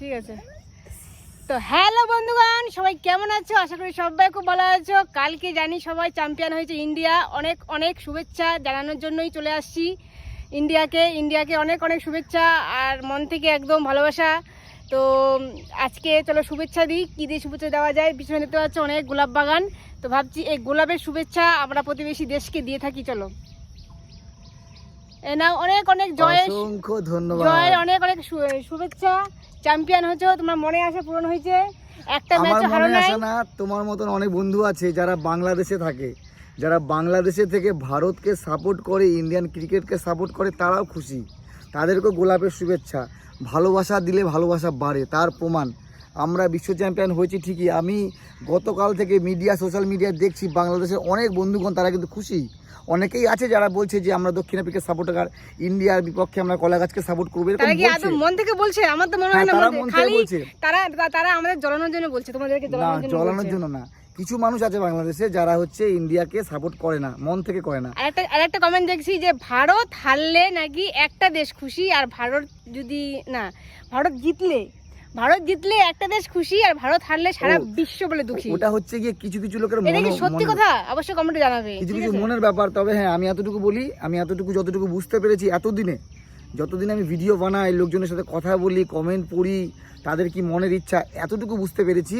ঠিক আছে। তো হ্যালো বন্ধুগণ, সবাই কেমন আছো? আশা করি সবাই খুব ভালো আছো। কালকে জানি সবাই চ্যাম্পিয়ন হয়েছে ইন্ডিয়া। অনেক অনেক শুভেচ্ছা জানানোর জন্যই চলে আসছি ইন্ডিয়াকে। ইন্ডিয়াকে অনেক অনেক শুভেচ্ছা আর মন থেকে একদম ভালোবাসা। তো আজকে চলো শুভেচ্ছা দিই। কী দিয়ে শুভেচ্ছা দেওয়া যায়? পিছনে দেখতে পাচ্ছ অনেক গোলাপ বাগান। তো ভাবছি এই গোলাপের শুভেচ্ছা আমরা প্রতিবেশী দেশকে দিয়ে থাকি, চলো। নাও অনেক অনেক জয়ের অসংখ্য ধন্যবাদ। জয়ের অনেক অনেক শুভেচ্ছা। চ্যাম্পিয়ন হয়েছো তোমার মনে আসা পূরণ হয়েছে। একটা আমার হারো নাই। না তোমার মতন অনেক বন্ধু আছে যারা বাংলাদেশে থাকে। যারা বাংলাদেশে থেকে ভারতকে সাপোর্ট করে ইন্ডিয়ান ক্রিকেটকে সাপোর্ট করে তারাও খুশি। তাদেরকেও গোলাপের শুভেচ্ছা। ভালোবাসা দিলে ভালোবাসা বাড়ে তার প্রমাণ আমরা বিশ্ব চ্যাম্পিয়ন হয়েছি ঠিকই। আমি গতকাল থেকে মিডিয়া সোশ্যাল মিডিয়া দেখছি বাংলাদেশের অনেক বন্ধুগণ তারা কিন্তু খুশি। অনেকেই আছে যারা বলছে যে আমরা দক্ষিণ আফ্রিকার সাপোর্টার ইন্ডিয়ার বিপক্ষে আমরা কলা গাছকে সাপোর্ট করব তারা কি। আদৌ মন থেকে বলছে? আমার তো মনে হ্যাঁ, হয় না তারা মন খালি। তারা তারা আমাদের জ্বলানোর জন্য বলছে তোমাদেরকে জ্বলানোর জন্য জ্বলানোর জন্য না। কিছু মানুষ আছে বাংলাদেশে যারা হচ্ছে ইন্ডিয়াকে সাপোর্ট করে না মন থেকে করে না। আরেকটা আরেকটা কমেন্ট দেখছি যে ভারত হারলে নাকি একটা দেশ খুশি আর ভারত যদি না ভারত জিতলে ভারত জিতলে একটা দেশ খুশি আর ভারত হারলে সারা বিশ্ব বলে দুঃখী। ওটা হচ্ছে গিয়ে কিছু কিছু লোকের এটা কি সত্যি কথা? অবশ্যই কমেন্টে জানাবে কিছু কিছু মনের ব্যাপার তবে হ্যাঁ আমি এতটুকু বলি আমি এতটুকু যতটুকু বুঝতে পেরেছি এতদিনে যতদিন আমি ভিডিও বানাই লোকজনের সাথে কথা বলি কমেন্ট পড়ি তাদের কি মনের ইচ্ছা এতটুকু বুঝতে পেরেছি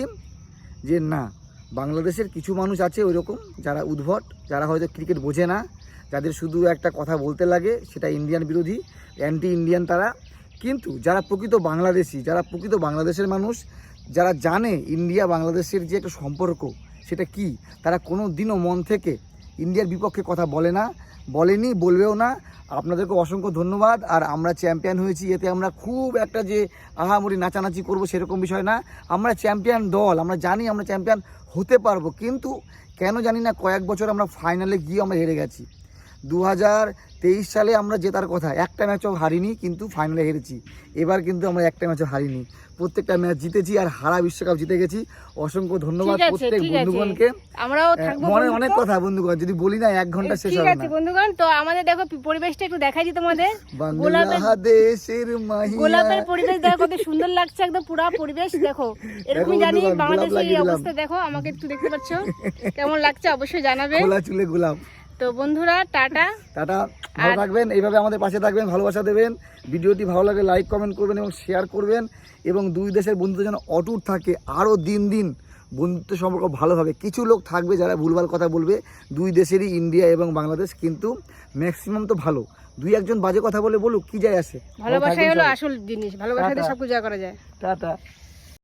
যে না বাংলাদেশের কিছু মানুষ আছে ওই রকম যারা উদ্ভট যারা হয়তো ক্রিকেট বোঝে না যাদের শুধু একটা কথা বলতে লাগে সেটা ইন্ডিয়ান বিরোধী অ্যান্টি ইন্ডিয়ান তারা কিন্তু যারা প্রকৃত বাংলাদেশি, যারা প্রকৃত বাংলাদেশের মানুষ, যারা জানে ইন্ডিয়া বাংলাদেশের যে একটা সম্পর্ক, সেটা কি, তারা কোনো দিনও মন থেকে ইন্ডিয়ার বিপক্ষে কথা বলে না, বলেনি, বলবেও না। আপনাদেরকে অসংখ্য ধন্যবাদ। আর আমরা চ্যাম্পিয়ন হয়েছি, এতে আমরা খুব একটা যে আহামরি নাচানাচি করব সেরকম বিষয় না। আমরা চ্যাম্পিয়ন দল, আমরা জানি আমরা চ্যাম্পিয়ন হতে পারব, কিন্তু কেন জানি না কয়েক বছর আমরা ফাইনালে গিয়ে আমরা হেরে গেছি। দু হাজার তেইশ সালে আমরা জেতার কথা। একটা ম্যাচও হারিনি কিন্তু ফাইনালে হেরেছি। এবার কিন্তু আমরা একটা ম্যাচও হারিনি। প্রত্যেকটা ম্যাচ জিতেছি আর হারা বিশ্বকাপ জিতে গেছি। অসংখ্য ধন্যবাদ প্রত্যেক বন্ধুগণকে। আমরাও থাকব মনে অনেক কথা বন্ধুগণ যদি বলি না এক ঘণ্টা শেষ হবে না। বন্ধুগণ তো আমাদের দেখো পরিবেশটা একটু দেখাই দিই তোমাদের। গোলাপের বাংলাদেশের মাহিয়া। গোলাপের পরিবেশ দেখো কত সুন্দর লাগছে একদম পুরো পরিবেশ দেখো। এরকমই জানি বাংলাদেশের এই অবস্থা দেখো আমাকে একটু দেখতে পাচ্ছ। কেমন লাগছে অবশ্যই জানাবে। খোলা চুলে গোলাপ। তো বন্ধুরা টাটা। টাটা ভালো থাকবেন এইভাবে আমাদের পাশে থাকবেন ভালোবাসা দেবেন। ভিডিওটি ভালো লাগে লাইক কমেন্ট করবেন এবং শেয়ার করবেন এবং দুই দেশের বন্ধুত্ব যেন অটুট থাকে আরও দিন দিন বন্ধুত্ব সম্পর্ক ভালো হবে। কিছু লোক থাকবে যারা ভুলভাল কথা বলবে দুই দেশেরই ইন্ডিয়া এবং বাংলাদেশ কিন্তু ম্যাক্সিমাম তো ভালো। দুই একজন বাজে কথা বলে বলুক কি যায় আসে? ভালো ভালোবাসাই হলো আসল জিনিস ভালোবাসাতে টাটা। সব কিছু করা যায়। টাটা।